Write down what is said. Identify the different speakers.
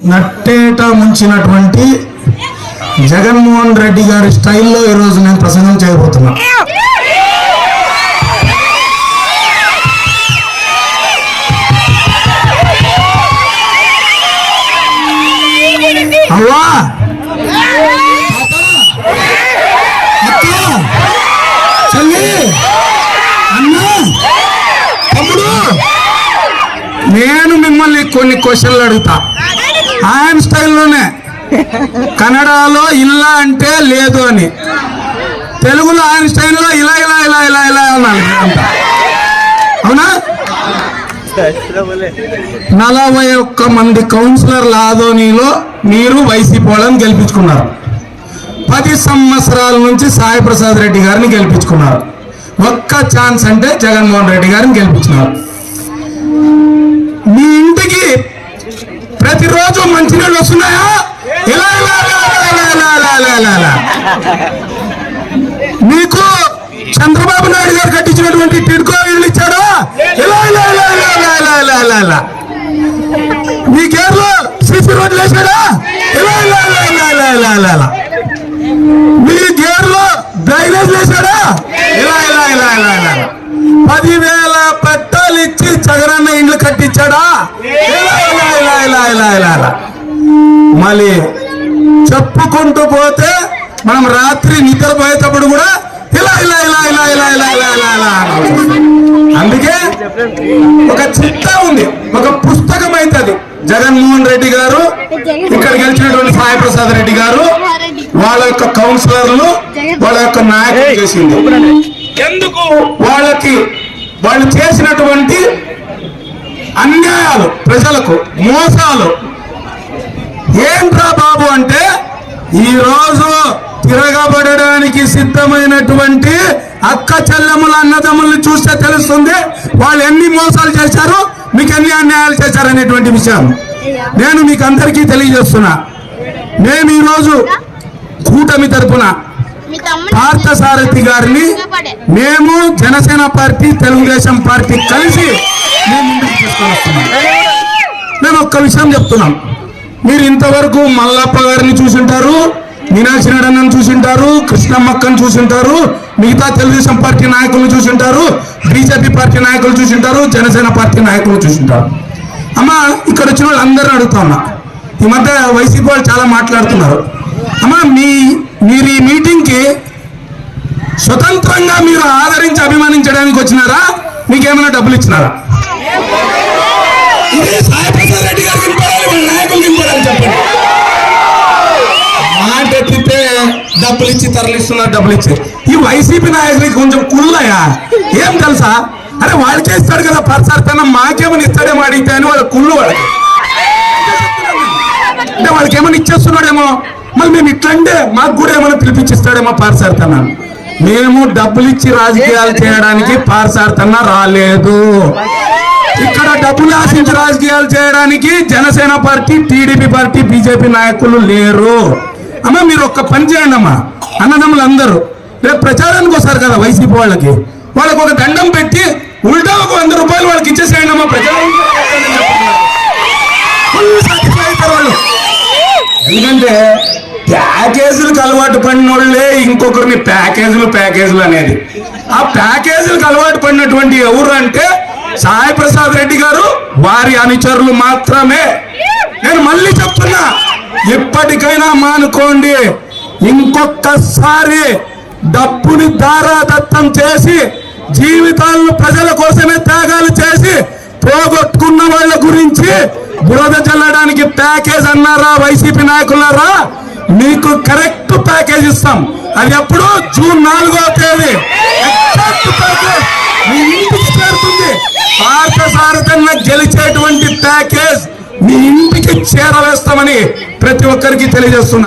Speaker 1: నట్టేట ముంచినటువంటి జగన్మోహన్ రెడ్డి గారి స్టైల్లో ఈరోజు నేను ప్రసంగం చేయబోతున్నా. అవ్వా! చెల్లి! తమ్ముడు! నేను మిమ్మల్ని కొన్ని క్వశ్చన్లు అడుగుతా. ఆయన స్టైల్లోనే. కన్నడలో ఇల్లా అంటే లేదు అని. తెలుగులో ఆయన స్టైల్లో ఇలా ఇలా ఇలా ఇలా ఇలా అనాలి అంట అవునా? నలభై ఒక్క మంది కౌన్సిలర్ల ఆదోనిలో మీరు వైసీపీ వాళ్ళని గెలిపించుకున్నారు. పది సంవత్సరాల నుంచి సాయిప్రసాద్ రెడ్డి గారిని గెలిపించుకున్నారు. ఒక్క ఛాన్స్ అంటే జగన్మోహన్ రెడ్డి గారిని గెలిపించినారు మీ ఇంటికి ప్రతిరోజు మంచినీళ్ళు వస్తున్నాయా ఇలా మీకు చంద్రబాబు నాయుడు గారు కట్టించినటువంటి టిడ్కో ఇల్లు ఇచ్చాడా ఇలా ఇలా ఇలా ఇలా ఇలా ఇలా ఇలా ఇలా మీ గేర్లో సీసీ రోడ్లు వేసాడా ఇలా ఇలా ఇలా ఇలా ఇలా ఇలా ఇలా మీ గేర్లో డ్రైనేజ్ వేసాడా ఇలా ఇలా ఇలా ఇలా ఇలా ఇలా. పదివేల పట్టాలు ఇచ్చి జగనన్న కట్టించాడా ఇలా ఇలా ఇలా ఇలా ఇలా ఇలా ఇలా మళ్ళీ చెప్పుకుంటూ పోతే మనం రాత్రి నిద్రపోయేటప్పుడు కూడా ఇలా ఇలా ఇలా ఇలా ఇలా ఇలా ఇలా ఇలా. అందుకే ఒక చిత్త ఉంది ఒక పుస్తకం అవుతుంది జగన్మోహన్ రెడ్డి గారు ఇక్కడ గెలిచినటువంటి సాయి ప్రసాద్ రెడ్డి గారు వాళ్ళ యొక్క కౌన్సిలర్లు వాళ్ళ యొక్క నాయకులు చేసింది ఎందుకు వాళ్ళకి వాళ్ళు చేసినటువంటి అన్యాయాలు ప్రజలకు మోసాలు. ఏంట్రా బాబు అంటే ఈ రోజు తిరగబడడానికి సిద్ధమైనటువంటి అక్క చెల్లెముల అన్నదమ్ముల్ని చూస్తే తెలుస్తుంది వాళ్ళు ఎన్ని మోసాలు చేశారు మీకు ఎన్ని అన్యాయాలు చేశారు అనేటువంటి విషయం. నేను మీకు అందరికీ తెలియజేస్తున్నా. మేము ఈరోజు కూటమి తరపున పార్థసారథి గారిని మేము జనసేన పార్టీ తెలుగుదేశం పార్టీ కలిసి మేము ఒక్క విషయం చెప్తున్నాం మీరు ఇంతవరకు మల్లప్ప గారిని చూసింటారు మీనాక్షి నాయుడు చూసింటారు కృష్ణమ్మక్కను చూసింటారు మిగతా తెలుగుదేశం పార్టీ నాయకులను చూసింటారు బీజేపీ పార్టీ నాయకులు చూసింటారు జనసేన పార్టీ నాయకులు చూసింటారు. అమ్మ ఇక్కడ వచ్చిన వాళ్ళు అడుగుతా ఉన్నా. ఈ మధ్య వైసీపీ వాళ్ళు చాలా మాట్లాడుతున్నారు. అమ్మ మీ మీరు ఈ మీటింగ్కి స్వతంత్రంగా మీరు ఆదరించి అభిమానించడానికి వచ్చినారా? మీకేమైనా డబ్బులు ఇచ్చినారా? ఇది రెడ్డి గారు వినపడాలి, వాళ్ళ నాయకులు వినపడాలి చెప్పండి. మాట ఎత్తితే డబ్బులు ఇచ్చి తరలిస్తున్నారు డబ్బులు ఇచ్చి ఈ వైసీపీ నాయకులకి కొంచెం కుళ్ళయా ఏం తెలుసా? అరే వాళ్ళకే ఇస్తాడు కదా పరసారితన మాకేమని ఇస్తాడేమో అడిగితే అని వాళ్ళ కుళ్ళు వాళ్ళకి. అంటే వాళ్ళకి ఏమైనా ఇచ్చేస్తున్నాడేమో? మరి మేము ఇట్లంటే మాకు కూడా ఏమైనా పిలిపించిస్తాడేమో పారసారితన మేము డబ్బులు ఇచ్చి రాజకీయాలు చేయడానికి పారసారితన రాలేదు. ఇక్కడ డబ్బులు ఆశించి రాజకీయాలు చేయడానికి Janasena party TDP party BJP నాయకులు లేరు. అమ్మ మీరు ఒక్క పని చేయండి అమ్మా. అన్నదమ్ములు అందరూ. రేపు ప్రచారానికి వస్తారు కదా వైసీపీ వాళ్ళకి. వాళ్ళకి ఒక దండం పెట్టి ఉల్టా ఒక వంద రూపాయలు వాళ్ళకి ఇచ్చేసేయండి అమ్మా. ప్రచారం ఫుల్ వాళ్ళు. ఎందుకంటే ప్యాకేజీలకు అలవాటు పడిన వాళ్ళే ఇంకొకరిని ప్యాకేజీలు ప్యాకేజీలు అనేది. ఆ ప్యాకేజీలకు అలవాటు పడినటువంటి ఎవరు అంటే సాయి ప్రసాద్ రెడ్డి గారు వారి అనుచరులు మాత్రమే. నేను మళ్ళీ చెప్తున్నా ఇప్పటికైనా మానుకోండి. ఇంకొకసారి డబ్బుని దారాదత్తం చేసి జీవితాలను ప్రజల కోసమే త్యాగాలు చేసి పోగొట్టుకున్న వాళ్ళ గురించి బురద చల్లడానికి ప్యాకేజ్ అన్నారా వైసీపీ నాయకులారా? మీకు కరెక్ట్ ప్యాకేజ్ ఇస్తాం. అది ఎప్పుడు? జూన్ నాలుగో తేదీ. ఎగ్జాక్ట్ ప్యాకేజ్ భారత గెలిచేటువంటి ప్యాకేజ్ మీ ఇంటికి చేరవేస్తామని ప్రతి ఒక్కరికి తెలియజేస్తున్నా